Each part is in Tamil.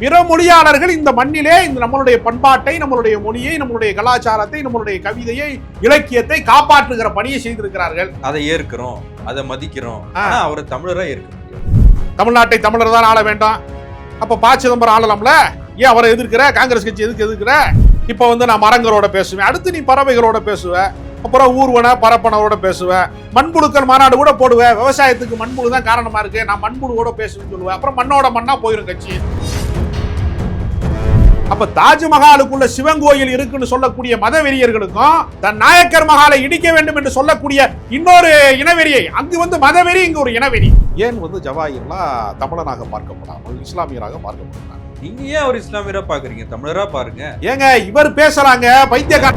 பிற மொழியாளர்கள் இந்த மண்ணிலே இந்த நம்மளுடைய பண்பாட்டை நம்மளுடைய மொழியை நம்மளுடைய கலாச்சாரத்தை நம்மளுடைய கவிதையை இலக்கியத்தை காப்பாற்றுகிற பணியை செய்திருக்கிறார்கள். அதை ஏற்கிறோம் அதை மதிக்கிறோம். அவரை தமிழரா ஏற்க தமிழ்நாட்டை தமிழர் தான் ஆள வேண்டாம். அப்ப ப. சிதம்பரம் ஆளலாம்ல? ஏன் அவரை எதிர்க்கிற? காங்கிரஸ் கட்சி எதுக்கு எதிர்க்கிற? இப்ப வந்து நான் மரங்களோட பேசுவேன். அடுத்து நீ பறவைகளோட பேசுவ. அப்புறம் ஊர்வன பரப்பனவோட பேசுவ. மண்புழுக்கள் மாநாடு கூட போடுவேன் விவசாயத்துக்கு மண்புழு தான் காரணமா இருக்கு. நான் மண்புழுவோட பேசுவேன்னு சொல்லுவேன் அப்புறம் மண்ணோட மண்ணா போயிரும் கட்சி. அப்ப தாஜ்மஹாலுக்குள்ள சிவன் கோயில் இருக்குன்னு சொல்லக்கூடிய மதவெறியர்களுக்கும் தன் நாயக்கர் மகாலை இடிக்க வேண்டும் என்று சொல்லக்கூடிய இன்னொரு இனவெறியை. அங்கு வந்து மதவெறி இங்கு ஒரு இனவெறி. ஏன் வந்து ஜவாஹிர்லாம் தமிழனாக பார்க்கப்படாமல் இஸ்லாமியராக பார்க்கப்படுறாங்க நீங்க ஏன் அவர் இஸ்லாமியரா பாக்குறீங்க தமிழரா பாருங்க. ஏங்க இவர் பேசுறாங்க பைத்தியக்கார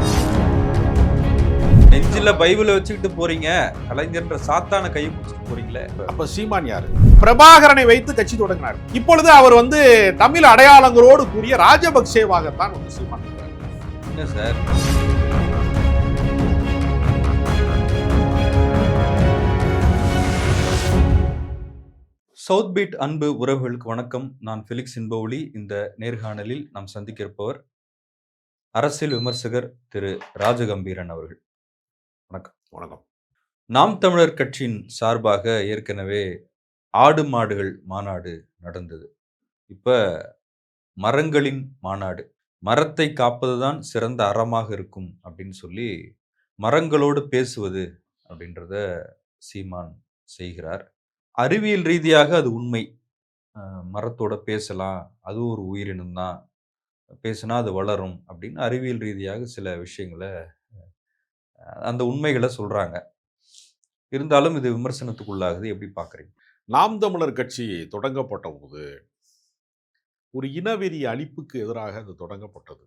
நெஞ்சில பைபிளை வச்சுக்கிட்டு போறீங்க. கலைஞர்ன்ற சாத்தான கை பிடிச்சிட்டு போறீங்களே. அப்ப சீமான் யாரு? பிரபாகரனை வைத்து கட்சி தொடங்கினார். இப்பொழுது அவர் வந்து தமிழ் அடையாளங்களோடு கூடிய ராஜபக்சேவாகத்தான் வந்து சீமான். என்ன சார்? சவுத் பீட் அன்பு உறவுகளுக்கு வணக்கம். நான் ஃபெலிக்ஸ் இன்பவுலி இந்த நேர்காணலில் நாம் சந்திக்க இருப்பவர் அரசியல் விமர்சகர் திரு ராஜகம்பீரன் அவர்கள். வணக்கம். நாம் தமிழர் கட்சியின் சார்பாக ஏற்கனவே ஆடு மாடுகள் மாநாடு நடந்தது. இப்போ மரங்களின் மாநாடு மரத்தை காப்பது தான் சிறந்த அறமாக இருக்கும் அப்படின்னு சொல்லி மரங்களோடு பேசுவது அப்படின்றத சீமான் செய்கிறார். அறிவியல் ரீதியாக அது உண்மை. மரத்தோட பேசலாம் அது ஒரு உயிரினம் தான் பேசினா அது வளரும் அப்படின்னு அறிவியல் ரீதியாக சில விஷயங்களை அந்த உண்மைகளை சொல்கிறாங்க இருந்தாலும் இது விமர்சனத்துக்குள்ளாகுது. எப்படி பார்க்குறீங்க? நாம் தமிழர் கட்சி தொடங்கப்பட்ட போது ஒரு இனவெறி அழிப்புக்கு எதிராக அது தொடங்கப்பட்டது.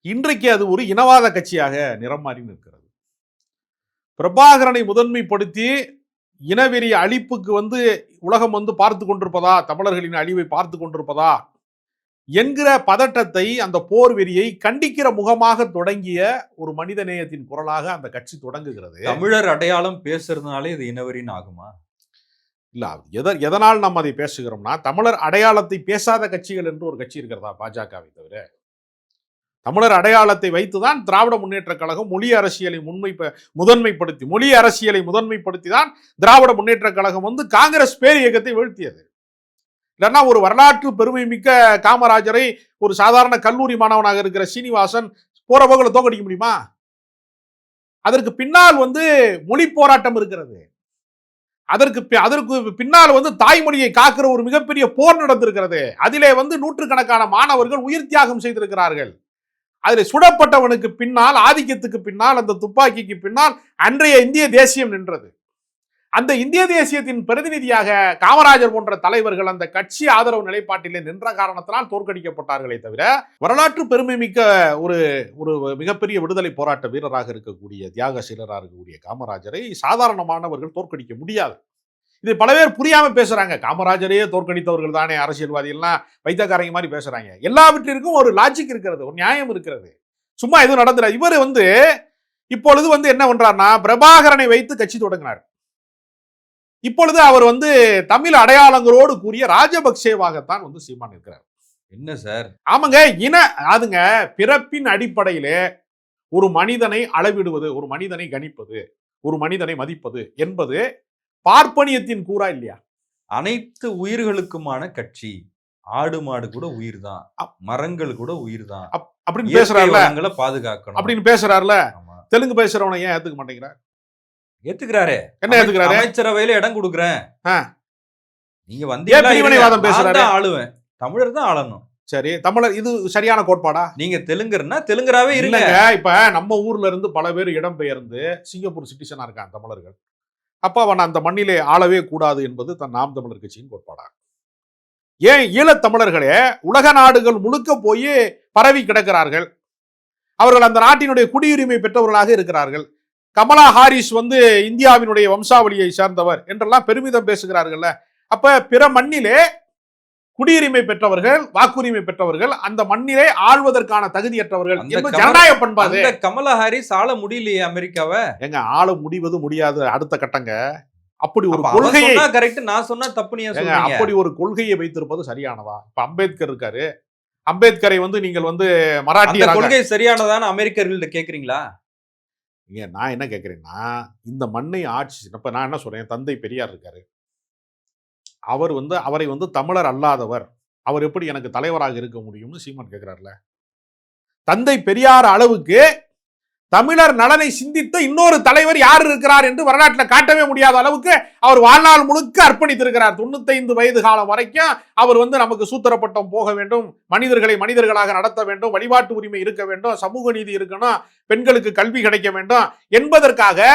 இன்றைக்கு அது ஒரு இனவாத கட்சியாக நிறம் மாறி நிற்கிறது. பிரபாகரனை முதன்மைப்படுத்தி இனவெறி அழிப்புக்கு வந்து உலகம் வந்து பார்த்து கொண்டிருப்பதா? தமிழர்களின் அழிவை பார்த்து கொண்டிருப்பதா? என்கிற பதட்டத்தை அந்த போர் வெறியை கண்டிக்கிற முகமாக தொடங்கிய ஒரு மனிதநேயத்தின் குரலாக அந்த கட்சி தொடங்குகிறது. தமிழர் அடையாளம் பேசுறதுனாலே இது இனவரின்னு ஆகுமா? இல்ல எத எதனால் நாம் அதை பேசுகிறோம்னா தமிழர் அடையாளத்தை பேசாத கட்சிகள் என்று ஒரு கட்சி இருக்கிறதா பாஜகவை தவிர? தமிழர் அடையாளத்தை வைத்துதான் திராவிட முன்னேற்ற கழகம் மொழி அரசியலை முன்மை முதன்மைப்படுத்தி மொழி அரசியலை முதன்மைப்படுத்தி தான் திராவிட முன்னேற்ற கழகம் வந்து காங்கிரஸ் பேர் இயக்கத்தை வீழ்த்தியது. இல்லைன்னா ஒரு வரலாற்று பெருமை மிக்க காமராஜரை ஒரு சாதாரண கல்லூரி மாணவனாக இருக்கிற சீனிவாசன் போற போக்கில் தோக்கடிக்க முடியுமா? அதற்கு பின்னால் வந்து மொழி போராட்டம் இருக்கிறது. அதற்கு பி- அதற்கு பின்னால் வந்து தாய்மொழியை காக்கிற ஒரு மிகப்பெரிய போர் நடந்திருக்கிறது. அதிலே வந்து நூற்றுக்கணக்கான மாணவர்கள் உயிர் தியாகம் செய்திருக்கிறார்கள். அதில் சுடப்பட்டவனுக்கு பின்னால் ஆதிக்கத்துக்கு பின்னால் அந்த துப்பாக்கிக்கு பின்னால் அன்றைய இந்திய தேசியம் நின்றது. அந்த இந்திய தேசியத்தின் பிரதிநிதியாக காமராஜர் போன்ற தலைவர்கள் அந்த கட்சி ஆதரவு நிலைப்பாட்டிலே நின்ற காரணத்தினால் தோற்கடிக்கப்பட்டார்களே தவிர வரலாற்று பெருமை மிக்க ஒரு ஒரு மிகப்பெரிய விடுதலை போராட்ட வீரராக இருக்கக்கூடிய தியாகசீலராக இருக்கக்கூடிய காமராஜரை சாதாரணமானவர்கள் தோற்கடிக்க முடியாது. இது பல பேர் புரியாம பேசுறாங்க. காமராஜரையே தோற்கடித்தவர்கள் தானே அரசியல்வாதி எல்லாம் வைத்தியக்காரங்க மாதிரி பேசுறாங்க. எல்லாவற்றிற்கும் ஒரு லாஜிக் இருக்கிறது ஒரு நியாயம் இருக்கிறது. சும்மா எதுவும் நடந்துட இவர் வந்து இப்பொழுது வந்து என்ன பண்றாருன்னா பிரபாகரனை வைத்து கட்சி தொடங்கினார். இப்பொழுது அவர் வந்து தமிழ் அடையாளங்களோடு கூடிய ராஜபக்சேவாகத்தான் வந்து சீமான் இருக்கிறார் என்ன சார்? ஆமாங்க இன அதுங்க பிறப்பின் அடிப்படையிலே ஒரு மனிதனை அளவிடுவது ஒரு மனிதனை கணிப்பது ஒரு மனிதனை மதிப்பது என்பது பார்ப்பனியத்தின் கூறா இல்லையா? அனைத்து உயிர்களுக்குமான கட்சி ஆடு மாடு கூட உயிர் தான் மரங்கள் கூட உயிர் தான் அப்- அப்படின்னு பேசுறாருல? பாதுகாக்கணும். அப்படின்னு பேசுறாருல. தெலுங்கு பேசுறவனை ஏன் ஏத்துக்க மாட்டேங்கிறார்? ஏத்துக்கிறாரு. என்ன ஏத்துக்கிறாரு? அமைச்சரவையில இடம் கொடுக்குறேன். நீங்க தான் ஆளுவேன். தமிழர் தான் ஆளணும். சரி தமிழர் இது சரியான கோட்பாடா? நீங்க தெலுங்கர்னா தெலுங்கராவே இருங்க. இல்லைங்க இப்ப நம்ம ஊர்ல இருந்து பல பேர் இடம்பெயர்ந்து சிங்கப்பூர் சிட்டிசனா இருக்கான் தமிழர்கள். அப்ப அவன் அந்த மண்ணிலே ஆளவே கூடாது என்பது தன் நாம் தமிழர் கட்சியின் கோட்பாடா? ஏன் ஈழத்தமிழர்களே உலக நாடுகள் முழுக்க போய் பரவி கிடக்கிறார்கள்? அவர்கள் அந்த நாட்டினுடைய குடியுரிமை பெற்றவர்களாக இருக்கிறார்கள். கமலா ஹாரிஸ் வந்து இந்தியாவினுடைய வம்சாவளியை சேர்ந்தவர் என்றெல்லாம் பெருமிதம் பேசுகிறார்கள்ல. அப்ப பிற மண்ணிலே குடியுரிமை பெற்றவர்கள் வாக்குரிமை பெற்றவர்கள் அந்த மண்ணிலே ஆள்வதற்கான தகுதியற்றவர்கள் ஜனநாயக அந்த கமலா ஹாரிஸ் ஆள முடியலையே அமெரிக்காவை? எங்க ஆள முடிவது முடியாது அடுத்த கட்டங்க. அப்படி ஒரு கொள்கையை கரெக்ட் நான் சொன்னா சொல்றீங்க? அப்படி ஒரு கொள்கையை வைத்திருப்பது சரியானதா? இப்ப அம்பேத்கர் இருக்காரு. அம்பேத்கரை வந்து நீங்கள் வந்து அந்த மராட்டியராக கொள்கை சரியானதான்னு அமெரிக்கர்கள்ட்ட கேக்குறீங்களா? இங்கே நான் என்ன கேட்குறேன்னா இந்த மண்ணை ஆட்சி இப்போ நான் என்ன சொல்றேன்? தந்தை பெரியார் இருக்கார். அவர் வந்து அவரை வந்து தமிழர் அல்லாதவர். அவர் எப்படி எனக்கு தலைவராக இருக்க முடியும்னு சீமான் கேட்குறாருல. தந்தை பெரியார் அளவுக்கு தமிழர் நலனை சிந்தித்த இன்னொரு தலைவர் யார் இருக்கிறார் என்று வரலாற்றில் காட்டவே முடியாத அளவுக்கு அவர் வாழ்நாள் முழுக்க அர்ப்பணித்திருக்கிறார். தொண்ணூத்தைந்து வயது காலம் வரைக்கும் அவர் வந்து நமக்கு சூத்திரப்பட்டம் போக வேண்டும் மனிதர்களை மனிதர்களாக நடத்த வேண்டும் வழிபாட்டு உரிமை இருக்க வேண்டும் சமூக நீதி இருக்கணும் பெண்களுக்கு கல்வி கிடைக்க வேண்டும் என்பதற்காக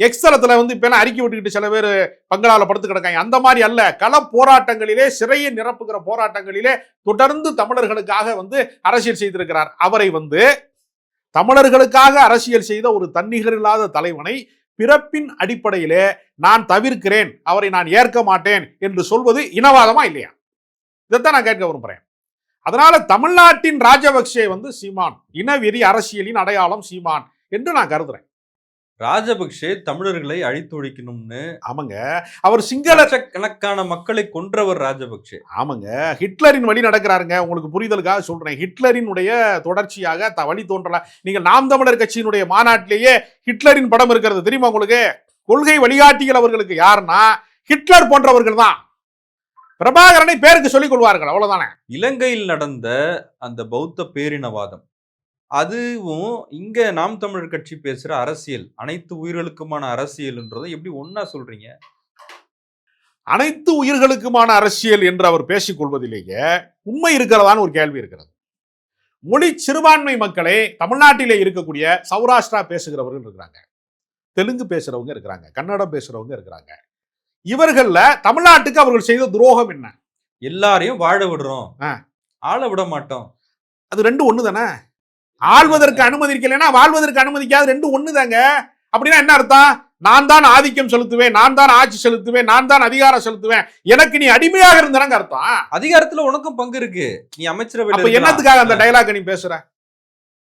எக்ஸலத்தில் வந்து இப்போலாம் அறிக்கை விட்டுக்கிட்டு சில பேர் பங்களாவில் படுத்து கிடக்காங்க. அந்த மாதிரி அல்ல. கள போராட்டங்களிலே சிறையை நிரப்புகிற போராட்டங்களிலே தொடர்ந்து தமிழர்களுக்காக வந்து அரசியல் செய்திருக்கிறார். அவரை வந்து தமிழர்களுக்காக அரசியல் செய்த ஒரு தன்னிகர் இல்லாத தலைவனை பிறப்பின் அடிப்படையிலே நான் தவிர்க்கிறேன் அவரை நான் ஏற்க மாட்டேன் என்று சொல்வது இனவாதமா இல்லையா? இதைத்தான் நான் கேட்க விரும்புறேன். அதனால தமிழ்நாட்டின் ராஜபக்சே வந்து சீமான் இனவெறி அரசியலின் அடையாளம் சீமான் என்று நான் கருதுறேன். ராஜபக்சே தமிழர்களை அழித்தொழிக்கணும்னு ஆமாங்க. அவர் சிங்கள லட்சக்கணக்கான மக்களை கொன்றவர் ராஜபக்சே ஆமாங்க. ஹிட்லரின் வழி நடக்கிறாருங்க. உங்களுக்கு புரிதலுக்காக சொல்றேன். ஹிட்லரினுடைய தொடர்ச்சியாக த வழி தோன்றல. நீங்க நாம் தமிழர் கட்சியினுடைய மாநாட்டிலேயே ஹிட்லரின் படம் இருக்கிறது தெரியுமா உங்களுக்கு? கொள்கை வழிகாட்டிகள் அவர்களுக்கு யாருன்னா ஹிட்லர் போன்றவர்கள் தான். பிரபாகரனை பேருக்கு சொல்லிக் கொள்வார்கள். அவ்வளவுதானே? இலங்கையில் நடந்த அந்த பௌத்த பேரினவாதம். அதுவும் இங்க நாம் தமிழர் கட்சி பேசுற அரசியல் அனைத்து உயிர்களுக்குமான அரசியல்ன்றதை எப்படி ஒண்ணா சொல்றீங்க? அனைத்து உயிர்களுக்குமான அரசியல் என்று அவர் பேசிக் கொள்வதிலேயே உண்மை இருக்கிறதான்னு ஒரு கேள்வி இருக்கிறது. மொழி சிறுபான்மை மக்களே தமிழ்நாட்டிலே இருக்கக்கூடிய சௌராஷ்டிரா பேசுகிறவர்கள் இருக்கிறாங்க. தெலுங்கு பேசுறவங்க இருக்கிறாங்க. கன்னடம் பேசுறவங்க இருக்கிறாங்க. இவர்கள்ல தமிழ்நாட்டுக்கு அவர்கள் செய்த துரோகம் என்ன? எல்லாரையும் வாழ விடுறோம். ஆள விட மாட்டோம். அது ரெண்டு ஒண்ணு தானே ஆள்வதற்கு அனுமதிக்கலைன்னா வாழ்வதற்கு அனுமதிக்காது ரெண்டு ஒண்ணு தாங்க அப்படின்னா என்ன அர்த்தம்? நான் தான் ஆதிக்கம் செலுத்துவேன் நான் தான் ஆட்சி செலுத்துவேன் நான் தான் அதிகாரம் செலுத்துவேன். எனக்கு நீ அடிமையாக இருந்தனங்க அர்த்தம். அதிகாரத்துல உனக்கும் பங்கு இருக்கு. நீ இருக்கலாம். என்னத்துக்காக அந்த டைலாக் நீ பேசுற?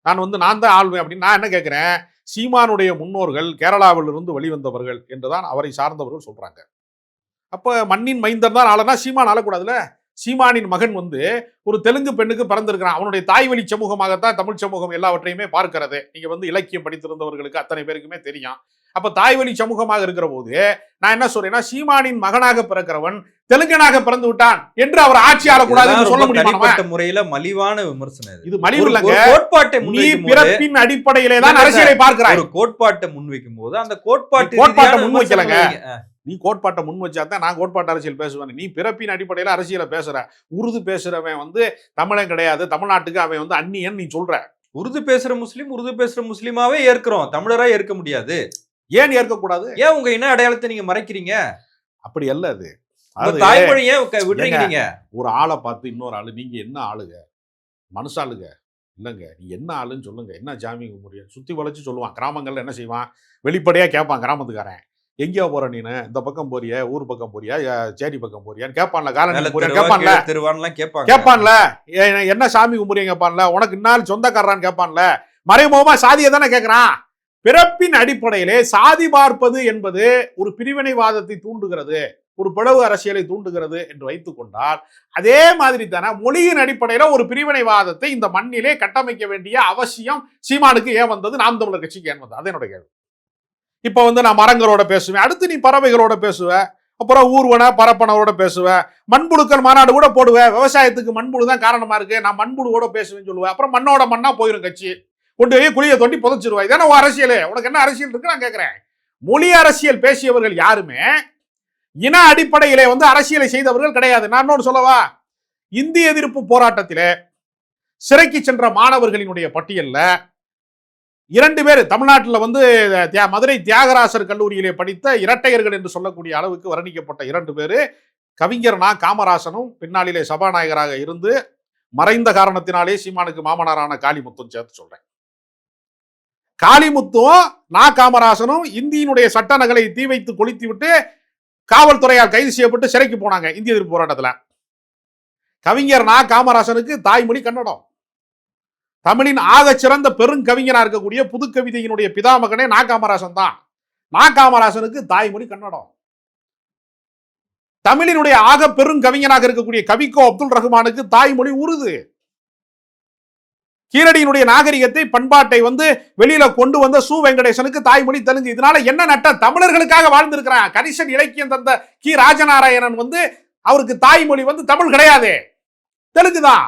நான் வந்து நான் தான் ஆள்வேன் அப்படின்னு நான் என்ன கேட்கிறேன் சீமானுடைய முன்னோர்கள் கேரளாவில் இருந்து வெளிவந்தவர்கள் என்றுதான் அவரை சார்ந்தவர்கள் சொல்றாங்க. அப்ப மண்ணின் மைந்தன் தான் ஆளனா? சீமான் ஆளக்கூடாதுல சீமானின் மகன் வந்து ஒரு தெலுங்கு பெண்ணுக்கு பிறந்திருக்கிறான். அவனுடைய தாய் வழி சமூகமாகத்தான் தமிழ் சமூகம் எல்லாவற்றையுமே பார்க்கிறது. நீங்க வந்து இலக்கியம் படித்திருந்தவர்களுக்கு அத்தனை பேருக்குமே தெரியும். அப்ப தாய் வழி சமூகமாக இருக்கிற போது நான் என்ன சொல்றேன்னா சீமானின் மகனாக பிறக்கிறவன் தெலுங்கனாக பிறந்து விட்டான் என்று அவர் ஆட்சி ஆளக்கூடாது இதெல்லாம் என்று சொல்ல முடியுமா முறையில மலிவான விமர்சனம் இது. மலிவு இல்லைங்க. கோட்பாட்டை பிறப்பின் அடிப்படையிலே தான் அரசியலை பார்க்கிறாய். ஒரு கோட்பாட்டை முன்வைக்கும் போது அந்த கோட்பாட்டு கோட்பாட்டை முன்வைக்கலங்க. நீ கோட்பாட்டை முன் வச்சாதான் நான் கோட்பாட்டு அரசியல் பேசுவேன் நீ பிறப்பின் அடிப்படையில அரசியலை பேசுற. உருது பேசுறவன் வந்து தமிழன் கிடையாது. தமிழ்நாட்டுக்கு அவன் வந்து அந்நியன் நீ சொல்ற. உருது பேசுற முஸ்லீம் உருது பேசுற முஸ்லீமாவே ஏற்கிறோம். தமிழரா ஏற்க முடியாது. ஏன் ஏற்கக்கூடாது? ஏன் உங்க இன அடையாளத்தை நீங்க மறைக்கிறீங்க? அப்படி அல்ல அது. உங்க அது தாய்மொழி ஏன் க- விடுறீங்க ஏங்க, நீங்க? ஒரு ஆளை பார்த்து இன்னொரு ஆளு நீங்க என்ன ஆளுங்க? மனுஷாளுங்க. இல்லைங்க நீ என்ன ஆளுன்னு சொல்லுங்க. என்ன ஜாமி கும்பிடுறிய சுத்தி வளைச்சு சொல்லுவான். கிராமங்கள்ல என்ன செய்வான்? வெளிப்படையா கேட்பான் கிராமத்துக்காரன். எங்கேயோ போற நீனு? இந்த பக்கம் போறிய ஊர் பக்கம் போறியா? சேரி பக்கம் போறியான்னு கேட்பான்ல காலனி மேல போறியா கேட்பான்ல தெருவான்லாம் கேட்பாங்க கேட்பான்ல என்ன சாமி கும்பிடுறீங்க கேட்பான்ல உனக்கு இன்னால் சொந்தக்காரரான்னு கேட்பான்ல மறைமுகமா சாதியை தானே கேட்கறான் பிறப்பின் அடிப்படையிலே சாதி பார்ப்பது என்பது ஒரு பிரிவினைவாதத்தை தூண்டுகிறது ஒரு பிளவு அரசியலை தூண்டுகிறது என்று வைத்துக் கொண்டால் அதே மாதிரி தானே மொழியின் அடிப்படையில ஒரு பிரிவினைவாதத்தை இந்த மண்ணிலே கட்டமைக்க வேண்டிய அவசியம் சீமானுக்கு ஏன் வந்தது? நாம் தமிழர் கட்சிக்கு ஏன் வந்தது? அது என்னோட கேள்வி. இப்போ வந்து நான் மரங்களோட பேசுவேன். அடுத்து நீ பறவைகளோட பேசுவேன் அப்புறம் ஊர்வன பரப்பனவோட பேசுவேன் மண்புழுக்கள் மாநாடு கூட போடுவேன் விவசாயத்துக்கு மண்புழு தான் காரணமாக இருக்குது நான் மண்புழுவோட பேசுவேன்னு சொல்லுவேன் அப்புறம் மண்ணோட மண்ணாக போயிடும் கட்சி. கொண்டு போய் குழியை தொண்டி புதைச்சிருவா. இதானே உன் அரசியல்? உனக்கு என்ன அரசியல் இருக்கு நான் கேட்குறேன் மொழி அரசியல் பேசியவர்கள் யாருமே இன அடிப்படையிலே வந்து அரசியலை செய்தவர்கள் கிடையாது. நான் இன்னொன்று சொல்லவா? இந்திய எதிர்ப்பு போராட்டத்திலே சிறைக்கு சென்ற மாணவர்களினுடைய பட்டியலில் இரண்டு பேர் தமிழ்நாட்டில் வந்து தியா- மதுரை தியாகராசர் கல்லூரியிலே படித்த இரட்டையர்கள் என்று சொல்லக்கூடிய அளவுக்கு வர்ணிக்கப்பட்ட இரண்டு பேர். கவிஞர் நா. காமராசனும் பின்னாளிலே சபாநாயகராக இருந்து மறைந்த காரணத்தினாலே சீமானுக்கு மாமனாரான காளிமுத்தும் சேர்த்து சொல்றேன். காளிமுத்தும் நா. காமராசனும் இந்தியினுடைய சட்ட நகலை தீ வைத்து கொளுத்தி விட்டு காவல்துறையால் கைது செய்யப்பட்டு சிறைக்கு போனாங்க இந்திய எதிர்ப்பு போராட்டத்தில். கவிஞர் நா. காமராசனுக்கு தாய்மொழி கன்னடம். தமிழின் ஆக சிறந்த பெருங்கவிஞனா இருக்கக்கூடிய புதுக்கவிதையினுடைய பிதாமகனே நா காமராசன் தான். நா காமராசனுக்கு தாய்மொழி கன்னடம். தமிழினுடைய ஆக பெருங்கவிஞனாக இருக்கக்கூடிய கவிக்கோ அப்துல் ரஹ்மானுக்கு தாய்மொழி உருது. கீரடியினுடைய நாகரிகத்தை பண்பாட்டை வந்து வெளியில கொண்டு வந்த சு வெங்கடேசனுக்கு தாய்மொழி தெலுங்கு. இதனால என்ன நட்ட தமிழர்களுக்காக வாழ்ந்திருக்கிறான். கரிசன் இலக்கியம் தந்த கி. ராஜநாராயணன் வந்து அவருக்கு தாய்மொழி வந்து தமிழ் கிடையாது. தெலுங்கு தான்.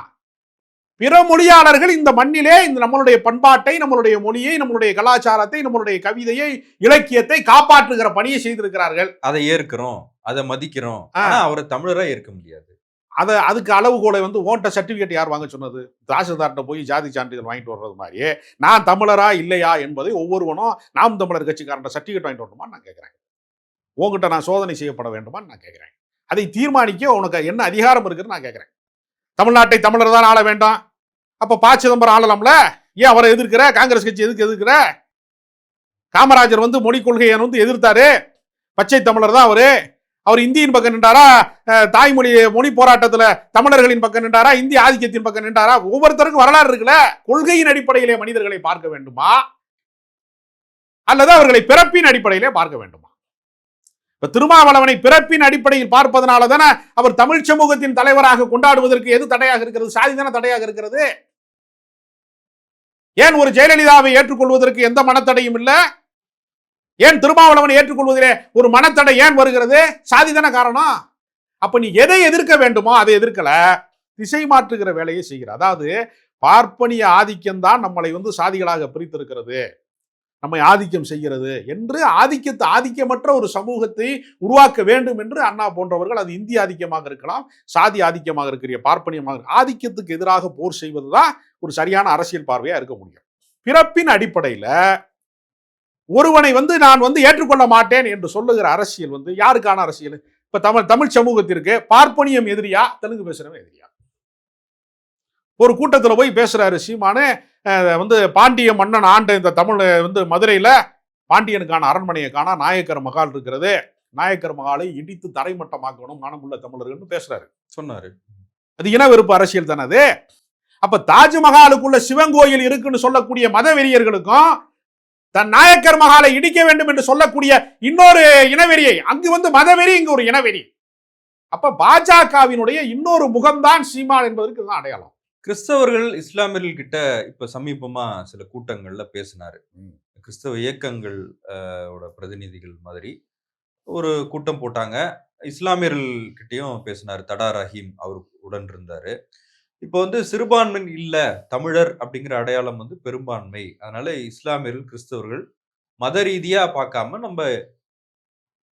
பிற மொழியாளர்கள் இந்த மண்ணிலே இந்த நம்மளுடைய பண்பாட்டை நம்மளுடைய மொழியை நம்மளுடைய கலாச்சாரத்தை நம்மளுடைய கவிதையை இலக்கியத்தை காப்பாற்றுகிற பணியை செய்திருக்கிறார்கள். அதை ஏற்கிறோம் அதை மதிக்கிறோம். ஆனா அவரை தமிழரா ஏற்க முடியாது. அதை அதுக்கு அளவுகோலை வந்து ஓன்ட்ட சர்டிபிகேட் யார் வாங்க சொன்னது? தாசில்தார்கிட்ட போய் ஜாதி சான்றிதழ் வாங்கிட்டு வர்றது மாதிரியே நான் தமிழரா இல்லையா என்பதை ஒவ்வொருவனும் நாம் தமிழர் கட்சிக்காரன் சர்டிபிகேட் வாங்கிட்டு வரணுமான்னு நான் கேட்குறேன். உங்ககிட்ட நான் சோதனை செய்யப்பட வேண்டுமான்னு நான் கேட்குறேன். அதை தீர்மானிக்க உனக்கு என்ன அதிகாரம் இருக்குன்னு நான் கேட்குறேன். தமிழ்நாட்டை தமிழர் தான் ஆள வேண்டாம். அப்போ ப சிதம்பரம் ஆளலாம்ல? ஏன் அவரை எதிர்க்கிற? காங்கிரஸ் கட்சி எதுக்கு எதிர்க்கிற? காமராஜர் வந்து மொழி கொள்கையை வந்து எதிர்த்தாரு. பச்சை தமிழர் தான் அவரு. அவர் இந்தியின் பக்கம் நின்றாரா? தாய்மொழி மொழி போராட்டத்தில் தமிழர்களின் பக்கம் நின்றாரா? இந்திய ஆதிக்கத்தின் பக்கம் நின்றாரா? ஒவ்வொருத்தருக்கும் வரலாறு இருக்குல்ல? கொள்கையின் அடிப்படையிலே மனிதர்களை பார்க்க வேண்டுமா? அல்லது அவர்களை பிறப்பின் அடிப்படையிலே பார்க்க வேண்டுமா? இப்ப திருமாவளவனை பிறப்பின் அடிப்படையில் பார்ப்பதனால தானே அவர் தமிழ் சமூகத்தின் தலைவராக கொண்டாடுவதற்கு எது தடையாக இருக்கிறது? சாதி தானே தடையாக இருக்கிறது? ஏன் ஒரு ஜெயலலிதாவை ஏற்றுக்கொள்வதற்கு எந்த மனத்தடையும் இல்லை? ஏன் திருமாவளவனை ஏற்றுக்கொள்வதிலே ஒரு மனத்தடை ஏன் வருகிறது? சாதி தானே காரணம். அப்ப நீ எதை எதிர்க்க வேண்டுமோ அதை எதிர்க்கல. திசை மாற்றுகிற வேலையை செய்கிற. அதாவது பார்ப்பனிய ஆதிக்கம்தான் நம்மளை வந்து சாதிகளாக பிரித்திருக்கிறது. நம்மை ஆதிக்கம் செய்கிறது என்று ஆதிக்கத்தை ஆதிக்கமற்ற ஒரு சமூகத்தை உருவாக்க வேண்டும் என்று அண்ணா போன்றவர்கள் அது இந்திய ஆதிக்கமாக இருக்கலாம் சாதி ஆதிக்கமாக இருக்கிற பார்ப்பனியமாக ஆதிக்கத்துக்கு எதிராக போர் செய்வது தான் ஒரு சரியான அரசியல் பார்வையாக இருக்க முடியும். பிறப்பின் அடிப்படையில் ஒருவனை வந்து நான் வந்து ஏற்றுக்கொள்ள மாட்டேன் என்று சொல்லுகிற அரசியல் வந்து யாருக்கான அரசியல்? இப்போ தமிழ் தமிழ் சமூகத்திற்கு பார்ப்பனியம் எதிரியா? தெலுங்கு பேசுகிறவன் எதிரியா? ஒரு கூட்டத்தில் போய் பேசுகிறாரு சீமானே வந்து பாண்டிய மன்னன் ஆண்ட இந்த தமிழ் வந்து மதுரையில பாண்டியனுக்கான அரண்மனையை காண நாயக்கர் மகால் இருக்கிறது. நாயக்கர் மகாலை இடித்து தரைமட்டமாக்கணும் மனமுள்ள தமிழர்கள்னு பேசுறாரு. சொன்னாரு. அது இன வெறுப்பு அரசியல் தானே அது? அப்ப தாஜ்மஹாலுக்குள்ள சிவன் கோயில் இருக்குன்னு சொல்லக்கூடிய மத வெறியர்களுக்கும் தன் நாயக்கர் மகாலை இடிக்க வேண்டும் என்று சொல்லக்கூடிய இன்னொரு இனவெறியை அங்கு வந்து மதவெறி இங்கு ஒரு இனவெறி. அப்ப பாஜகவினுடைய இன்னொரு முகம்தான் சீமான் என்பதற்கு இதுதான் அடையாளம். கிறிஸ்தவர்கள் இஸ்லாமியர்கள் கிட்ட இப்ப சமீபமா சில கூட்டங்கள்ல பேசினாரு. கிறிஸ்தவ இயக்கங்கள் ஓட பிரதிநிதிகள் மாதிரி ஒரு கூட்டம் போட்டாங்க. இஸ்லாமியர்கள் கிட்டயும் பேசினாரு. தடா ரஹீம் அவர் உடன் இருந்தாரு. இப்போ வந்து சிறுபான்மை இல்ல தமிழர் அப்படிங்கிற அடையாளம் வந்து பெரும்பான்மை. அதனால இஸ்லாமியர்கள் கிறிஸ்தவர்கள் மத ரீதியா பார்க்காம நம்ம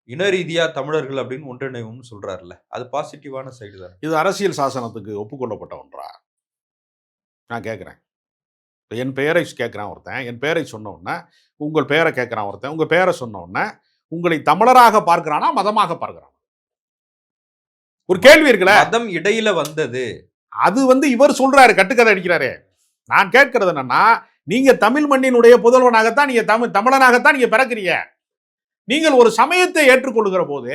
இன ரீதியா தமிழர்கள் அப்படின்னு ஒன்றிணைவும்னு சொல்றாருல்ல. அது பாசிட்டிவான சைடு தான். இது அரசியல் சாசனத்துக்கு ஒப்புக்கொள்ளப்பட்ட ஒன்றா? நான் கேட்குறேன். என் பெயரை கேட்குறான் ஒருத்தன். என் பெயரை சொன்ன உடனே உங்கள் பெயரை கேட்குறான் ஒருத்தன். உங்கள் பெயரை சொன்ன உடனே உங்களை தமிழராக பார்க்கிறானா மதமாக பார்க்கிறானா? ஒரு கேள்வி இருக்குல்ல? மதம் இடையில வந்தது. அது வந்து இவர் சொல்றாரு கட்டுக்கதை அடிக்கிறாரு. நான் கேட்கறது என்னன்னா நீங்க தமிழ் மண்ணினுடைய புதல்வனாகத்தான் நீங்க தமிழ் தமிழனாகத்தான் நீங்க பிறக்கிறீங்க. நீங்கள் ஒரு சமயத்தை ஏற்றுக்கொள்கிற போது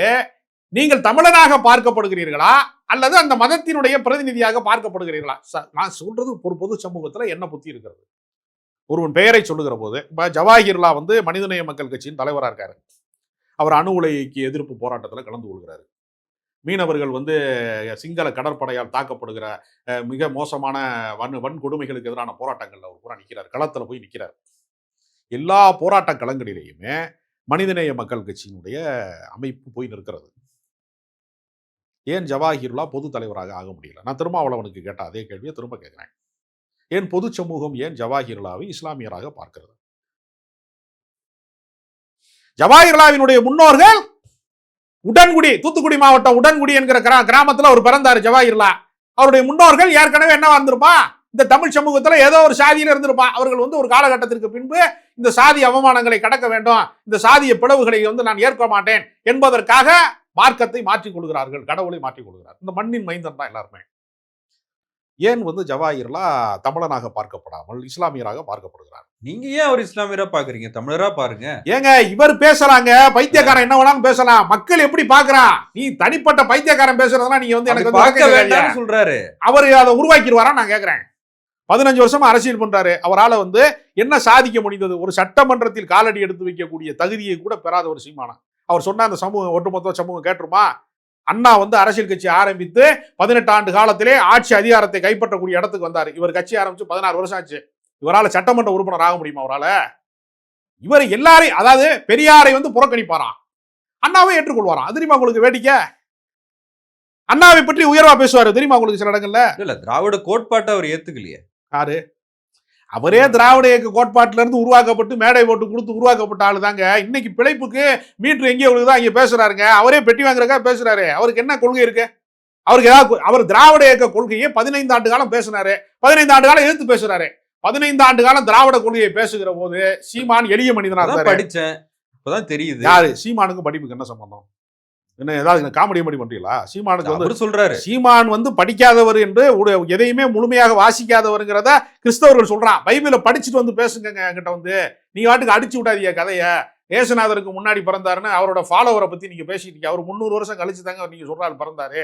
நீங்கள் தமிழனாக பார்க்கப்படுகிறீர்களா? அல்லது அந்த மதத்தினுடைய பிரதிநிதியாக பார்க்கப்படுகிறீர்களா? நான் சொல்றது ஒரு பொது சமூகத்தில் என்ன புத்தி இருக்கிறது? ஒருவன் பெயரை சொல்லுகிற போது இப்போ ஜவாஹிர்லா வந்து மனிதநேய மக்கள் கட்சியின் தலைவராக இருக்காரு. அவர் அணு உலைக்கு எதிர்ப்பு போராட்டத்தில் கலந்து கொள்கிறாரு. மீனவர்கள் வந்து சிங்கள கடற்படையால் தாக்கப்படுகிற மிக மோசமான வன் வன்கொடுமைகளுக்கு எதிரான போராட்டங்களில் அவர் பூரா நிற்கிறார் களத்தில் போய் நிற்கிறார் எல்லா போராட்ட களங்களிலேயுமே மனிதநேய மக்கள் கட்சியினுடைய அமைப்பு போய் நிற்கிறது. ஏன் ஜவாஹிர்லா பொது தலைவராக ஆக முடியல? நான் திருமாவளவனுக்கு கேட்ட அதே கேள்வியை திரும்ப கேட்குறேன். ஏன் பொது சமூகம் ஏன் ஜவாஹிர்லாவை இஸ்லாமியராக பார்க்கிறது? ஜவாஹிர்லாவினுடைய முன்னோர்கள் உடன்குடி தூத்துக்குடி மாவட்டம் உடன்குடி என்கிற கிரா கிராமத்தில் அவர் பிறந்தார் ஜவாஹிர்லா அவருடைய முன்னோர்கள் ஏற்கனவே என்ன வந்திருப்பா இந்த தமிழ் சமூகத்தில் ஏதோ ஒரு சாதியில் இருந்திருப்பா. அவர்கள் வந்து ஒரு காலகட்டத்திற்கு பின்பு இந்த சாதி அவமானங்களை கடக்க வேண்டும். இந்த சாதிய பிளவுகளை வந்து நான் ஏற்க மாட்டேன் என்பதற்காக மார்க்கத்தை மாற்றிக் கொள்கிறார்கள் கடவுளை மாற்றிக் கொள்கிறார். இந்த மண்ணின் மைந்தன் தான் எல்லாருமே. ஏன் வந்து ஜவாஹிர்லா தமிழனாக பார்க்கப்படாமல் இஸ்லாமியராக பார்க்கப்படுகிறார்? நீங்க ஏன் அவர் இஸ்லாமியரா பாக்குறீங்க தமிழரா பாருங்க. ஏங்க இவர் பேசுறாங்க பைத்தியக்காரன் என்ன வேணாலும் பேசலாம். மக்கள் எப்படி பாக்குறான் நீ தனிப்பட்ட பைத்தியக்காரன் பேசுறதெல்லாம் நீங்க வந்து எனக்கு பார்க்க. வேண்டாம்னு சொல்றாரு. அவர் அதை உருவாக்கிடுவாரா நான் கேக்குறேன் பதினஞ்சு வருஷமா அரசியல் பண்றாரு. அவரால வந்து என்ன சாதிக்க முடிந்தது? ஒரு சட்டமன்றத்தில் காலடி எடுத்து வைக்கக்கூடிய தகுதியை கூட பெறாத ஒரு சீமானம் அவர் சொன்ன அந்த சமூகம் ஒட்டுமொத்த சமூகம் கேட்டுருமா அண்ணா வந்து அரசியல் கட்சி ஆரம்பித்து பதினெட்டு ஆண்டு காலத்திலே ஆட்சி அதிகாரத்தை கைப்பற்றக்கூடிய இடத்துக்கு வந்தார். இவர் கட்சி ஆரம்பிச்சு பதினாறு வருஷம் ஆச்சு. இவரால் சட்டமன்ற உறுப்பினர் ஆக முடியுமா அவரால? இவர் எல்லாரையும் அதாவது பெரியாரை வந்து புறக்கணிப்பாராம் அண்ணாவை ஏற்றுக்கொள்வாராம் அது தெரியுமா உங்களுக்கு வேடிக்கை? அண்ணாவை பற்றி உயர்வா பேசுவாரு தெரியுமா உங்களுக்கு சில இடங்கள்ல? இல்ல இல்ல திராவிட கோட்பாட்டை அவர் ஏத்துக்கலையே. யாரு? அவரே திராவிட இயக்க கோட்பாட்டில இருந்து உருவாக்கப்பட்டு மேடை போட்டு கொடுத்து உருவாக்கப்பட்ட ஆளு தாங்க இன்னைக்கு பிழைப்புக்கு மீட்டர் எங்கே விழுகுதோ அங்கே பேசுறாருங்க. அவரே பெட்டி வாங்குறக்கா பேசுறாரு. அவருக்கு என்ன கொள்கை இருக்கு? அவருக்கு ஏதாவது அவர் திராவிட இயக்க கொள்கையை பதினைந்து ஆண்டு காலம் பேசினாரு. பதினைந்து ஆண்டு காலம் எதிர்த்து பேசுறாரு. பதினைந்து ஆண்டு காலம் திராவிட கொள்கையை பேசுகிற போது சீமான் எளிய மனிதனா படிச்சேன். இப்பதான் தெரியுது. யாரு? சீமானுக்கும் படிப்புக்கு என்ன சம்பந்தம்? என்ன ஏதாவது காமெடி மடி பண்றீங்களா? சீமானுக்கு வந்து அவர் சொல்றாரு. சீமான் வந்து படிக்காதவர் என்று எதையுமே முழுமையாக வாசிக்காதவருங்கிறத கிறிஸ்தவர்கள் சொல்றான் பைபிளை படிச்சுட்டு வந்து பேசுங்க என்கிட்ட வந்து. நீங்க வாட்டுக்கு அடிச்சு விட்டாதீங்க கதைய. ஏசுநாதருக்கு முன்னாடி பிறந்தாருன்னு அவரோட ஃபாலோவரை பத்தி நீங்க பேசிட்டீங்க அவர் முந்நூறு வருஷம் கழிச்சு தாங்க நீங்க சொல்றாரு பிறந்தாரு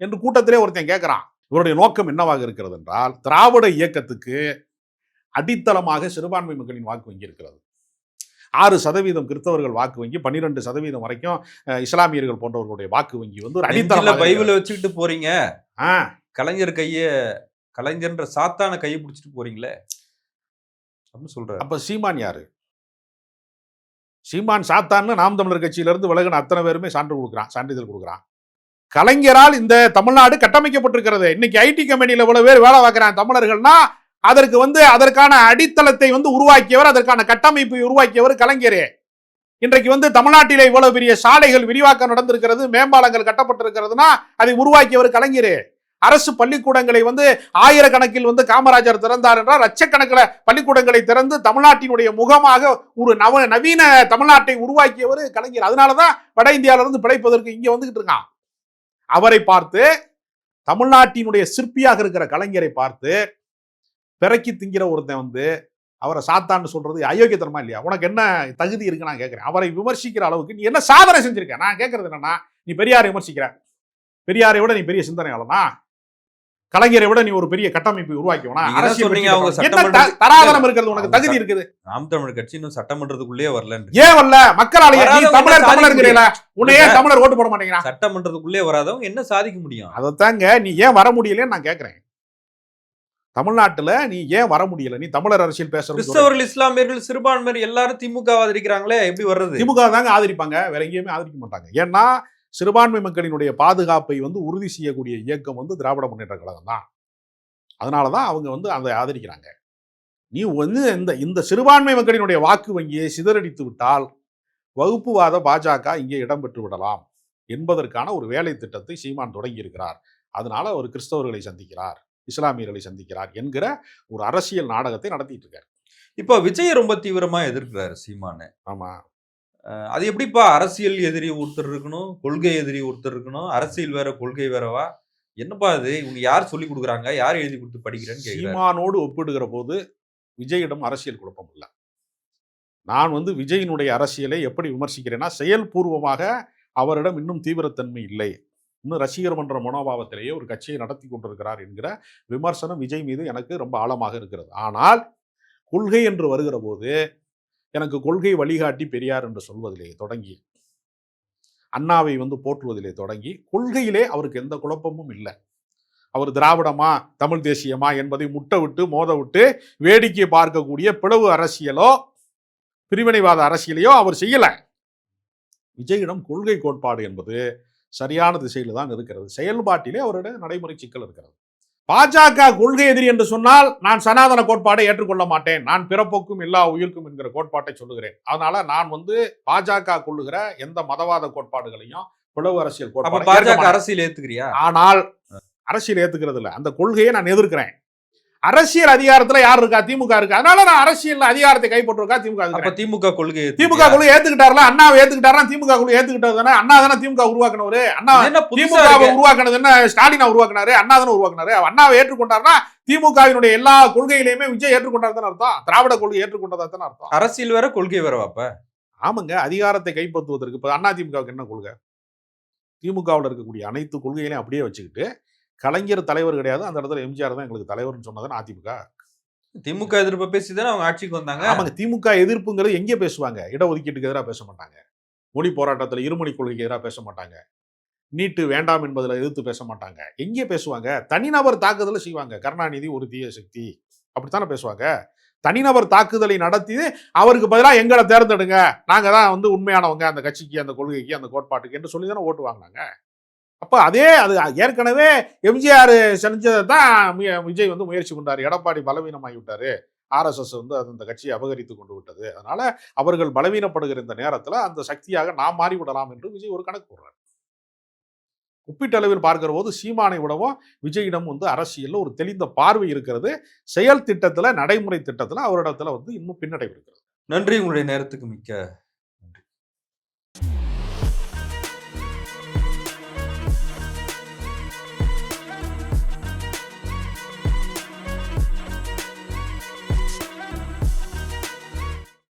என்று கூட்டத்திலே ஒருத்தன் கேட்கிறான் இவருடைய நோக்கம் என்னவாக இருக்கிறது என்றால் திராவிட இயக்கத்துக்கு அடித்தளமாக சிறுபான்மை மக்களின் வாக்கு வங்கி இருக்கிறது. ஆறு சதவீதம் கிறிஸ்தவர்கள் வாக்கு வங்கி பன்னிரெண்டு சதவீதம் வரைக்கும் இஸ்லாமியர்கள் போன்றவர்களுடைய வாக்கு வங்கி வந்து ஒரு அடித்தளமாக பைபிளை வச்சுக்கிட்டு போறீங்க. ஆ. கலைஞர் கைய கலைஞர்ன்ற சாத்தான கையை பிடிச்சிட்டு போறீங்களே? அப்படின்னு சொல்றாரு. அப்ப சீமான் யாரு? சீமான் சாத்தான்னு நாம் தமிழர் கட்சியிலிருந்து விலகின அத்தனை பேருமே சான்று கொடுக்குறான் சான்றிதழ் கொடுக்குறான். கலைஞரால் இந்த தமிழ்நாடு கட்டமைக்கப்பட்டிருக்கிறது. இன்னைக்கு ஐடி கம்பெனியில் இவ்வளவு பேர் வேலை பார்க்குறாங்க தமிழர்கள்னா அதற்கு வந்து அதற்கான அடித்தளத்தை வந்து உருவாக்கியவர் அதற்கான கட்டமைப்பை உருவாக்கியவர் கலைஞரே. இன்றைக்கு வந்து தமிழ்நாட்டில் இவ்வளவு பெரிய சாலைகள் விரிவாக்கம் நடந்திருக்கிறது மேம்பாலங்கள் கட்டப்பட்டிருக்கிறதுனா அதை உருவாக்கியவர் கலைஞரே. அரசு பள்ளிக்கூடங்களை வந்து ஆயிரக்கணக்கில் வந்து காமராஜர் திறந்தார் என்றால் லட்சக்கணக்கில் பள்ளிக்கூடங்களை திறந்து தமிழ்நாட்டினுடைய முகமாக ஒரு நவ நவீன தமிழ்நாட்டை உருவாக்கியவர் கலைஞர். அதனாலதான் வட இந்தியாவிலிருந்து பிழைப்பதற்கு இங்கே வந்துகிட்டு இருக்கான். அவரை பார்த்து தமிழ்நாட்டினுடைய சிற்பியாக இருக்கிற கலைஞரை பார்த்து பிறக்கி திங்கிற ஒருத்தன் வந்து அவரை சாத்தான்னு சொல்றது அயோக்கியத்தனமா இல்லையா? உனக்கு என்ன தகுதி இருக்கு நான் கேட்கிறேன். அவரை விமர்சிக்கிற அளவுக்கு நீ என்ன சாதனை செஞ்சிருக்க? நான் கேட்கறது என்னன்னா நீ பெரியாரை விமர்சிக்கிற. பெரியாரை விட நீ பெரிய சிந்தனையாளனா? கலைஞரை விட நீ ஒரு பெரிய கட்டமைப்பை உருவாக்கிவனா தராதரம் இருக்கிறது? உனக்கு தகுதி இருக்குது. நாம் தமிழர் கட்சி இன்னும் சட்டமன்றத்துக்குள்ளேயே வரலன்னு ஏன் வரல? மக்களாலேயே தமிழர் சாதிக்க தமிழர்ங்கிறீல உன்னை ஏன் தமிழர் ஓட்டு போட மாட்டேங்கிறான்? சட்டமன்றத்துக்குள்ளே வராதவங்க என்ன சாதிக்க முடியும்? அதைத்தாங்க நீ ஏன் வர முடியலன்னு நான் கேட்கிறேன். தமிழ்நாட்டுல நீ ஏன் வர முடியல? நீ தமிழர் அரசியல் பேசுறது கிறிஸ்தவர்கள் இஸ்லாமியர்கள் சிறுபான்மையர் எல்லாரும் திமுக ஆதரிக்கிறாங்களே எப்படி வர்றது? திமுக தாங்க ஆதரிப்பாங்க வேற எங்கேயுமே ஆதரிக்க மாட்டாங்க. ஏன்னா சிறுபான்மை மக்களினுடைய பாதுகாப்பை வந்து உறுதி செய்யக்கூடிய இயக்கம் வந்து திராவிட முன்னேற்ற கழகம் தான். அதனால தான் அவங்க வந்து அதை ஆதரிக்கிறாங்க. நீ வந்து இந்த இந்த சிறுபான்மை மக்களினுடைய வாக்கு வங்கியை சிதறடித்து விட்டால் வகுப்புவாத பாஜக இங்கே இடம்பெற்று விடலாம் என்பதற்கான ஒரு வேலை திட்டத்தை சீமான் தொடங்கி இருக்கிறார் அதனால அவர் கிறிஸ்தவர்களை சந்திக்கிறார். இஸ்லாமியர்களை சந்திக்கிறார் என்கிற ஒரு அரசியல் நாடகத்தை நடத்திட்டு இருக்காரு இப்போ விஜய் ரொம்ப தீவிரமா எதிர்க்கிறாரு சீமானு. ஆமா. அது எப்படிப்பா அரசியல் எதிரி ஒருத்தர் இருக்கணும் கொள்கை எதிரி ஒருத்தர் இருக்கணும் அரசியல் வேற கொள்கை வேறவா? என்னப்பா இது? இவங்க யார் சொல்லி கொடுக்குறாங்க? யார் எழுதி கொடுத்து படிக்கிறேன்னு சீமானோடு ஒப்பிடுகிற போது விஜயிடம் அரசியல் குழப்பம் இல்லை. நான் வந்து விஜயினுடைய அரசியலை எப்படி விமர்சிக்கிறேன்னா செயல்பூர்வமாக அவரிடம் இன்னும் தீவிரத்தன்மை இல்லை. இன்னும் ரசிகர் மன்ற மனோபாவத்திலேயே ஒரு கட்சியை நடத்தி கொண்டிருக்கிறார் என்கிற விமர்சனம் விஜய் மீது எனக்கு ரொம்ப ஆழமாக இருக்கிறது. ஆனால் கொள்கை என்று வருகிற போது எனக்கு கொள்கை வழிகாட்டி பெரியார் என்று சொல்வதிலே தொடங்கி அண்ணாவை வந்து போற்றுவதிலே தொடங்கி கொள்கையிலே அவருக்கு எந்த குழப்பமும் இல்லை. அவர் திராவிடமா தமிழ் தேசியமா என்பதை முட்டை விட்டு மோத விட்டு வேடிக்கை பார்க்கக்கூடிய பிளவு அரசியலோ பிரிவினைவாத அரசியலையோ அவர் செய்யலை. விஜயிடம் கொள்கை கோட்பாடு என்பது சரியான திசையில் தான் இருக்கிறது. செயல்பாட்டிலே அவருடைய நடைமுறை சிக்கல் இருக்கிறது. பாஜக கொள்கை எதிரி என்று சொன்னால் நான் சனாதன கோட்பாடை ஏற்றுக்கொள்ள மாட்டேன். நான் பிறப்போக்கும் எல்லா உயிர்க்கும் என்கிற கோட்பாட்டை சொல்லுகிறேன். அதனால நான் வந்து பாஜக கொள்ளுகிற எந்த மதவாத கோட்பாடுகளையும் பிளவு அரசியல் கோட்பாடு. அரசியல் ஏத்துக்கிறியா? ஆனால் அரசியல் ஏத்துக்கிறது இல்ல அந்த கொள்கையை நான் எதிர்க்கிறேன். அரசியல் அதிகாரத்துல யார் இருக்கா? திமுக இருக்கா? அதனால நான் அரசியல் அதிகாரத்தை கைப்பற்றிருக்கா திமுக. திமுக கொள்கை திமுக குழு ஏத்துக்கிட்டாருல? அண்ணாவை ஏத்துக்கிட்டாரா? திமுக குழு ஏத்துக்கிட்டது தானே? அண்ணா தானே திமுக உருவாக்குனவரு? அண்ணா திமுக? உருவாக்குனது என்ன? ஸ்டாலினா உருவாக்குனாரு? அண்ணா தானே உருவாக்குனாரு? அண்ணாவை ஏற்றுக்கொண்டாருன்னா திமுகவினுடைய எல்லா கொள்கைகளையுமே விஜய் ஏற்றுக்கொண்டார் தானே அர்த்தம்? திராவிட கொள்கை ஏற்றுக்கொண்டதா தானே அர்த்தம்? அரசியல் வேற கொள்கை வேறவா அப்ப. ஆமாங்க. அதிகாரத்தை கைப்பற்றுவதற்கு இப்போ அண்ணா திமுகவுக்கு என்ன கொள்கை? திமுகவில் இருக்கக்கூடிய அனைத்து கொள்கைகளையும் அப்படியே வச்சுக்கிட்டு கலைஞர் தலைவர் கிடையாது. அந்த இடத்துல எம்ஜிஆர் தான் எங்களுக்கு தலைவர்னு சொன்னதான் அதிமுக. திமுக எதிர்ப்பை பேசிதானே அவங்க ஆட்சிக்கு வந்தாங்க? ஆமாங்க. திமுக எதிர்ப்புங்கிறது எங்கே பேசுவாங்க? இடஒதுக்கீட்டுக்கு எதிராக பேச மாட்டாங்க. மொழி போராட்டத்தில் இருமொழி கொள்கைக்கு எதிராக பேச மாட்டாங்க. நீட்டு வேண்டாம் என்பதில் எதிர்த்து பேச மாட்டாங்க. எங்கே பேசுவாங்க? தனிநபர் தாக்குதலை செய்வாங்க. கருணாநிதி ஒரு தீய சக்தி. அப்படித்தானே பேசுவாங்க? தனிநபர் தாக்குதலை நடத்தி அவருக்கு பதிலாக எங்களை தேர்ந்தெடுங்க. நாங்க தான் வந்து உண்மையானவங்க. அந்த கட்சிக்கு அந்த கொள்கைக்கு அந்த கோட்பாட்டுக்கு என்று சொல்லி தானே ஓட்டு வாங்கினாங்க. அப்போ அதே அது ஏற்கனவே எம்ஜிஆர் செஞ்சதை தான் விஜய் வந்து முயற்சி பண்ணார் எடப்பாடி பலவீனமாகிவிட்டார். ஆர்எஸ்எஸ் வந்து அது அந்த கட்சியை அபகரித்து கொண்டு விட்டது. அதனால அவர்கள் பலவீனப்படுகிற இந்த நேரத்தில் அந்த சக்தியாக நாம் மாறிவிடலாம் என்று விஜய் ஒரு கணக்கு போடுறார் ஒப்பீட்டளவில் பார்க்கிற போது சீமானை விடவும் விஜயிடம் வந்து அரசியலில் ஒரு தெளிந்த பார்வை இருக்கிறது. செயல் திட்டத்தில் நடைமுறை திட்டத்தில் அவரிடத்துல வந்து இன்னும் பின்னடைவு இருக்கிறது. நன்றி. உங்களுடைய நேரத்துக்கு மிக்க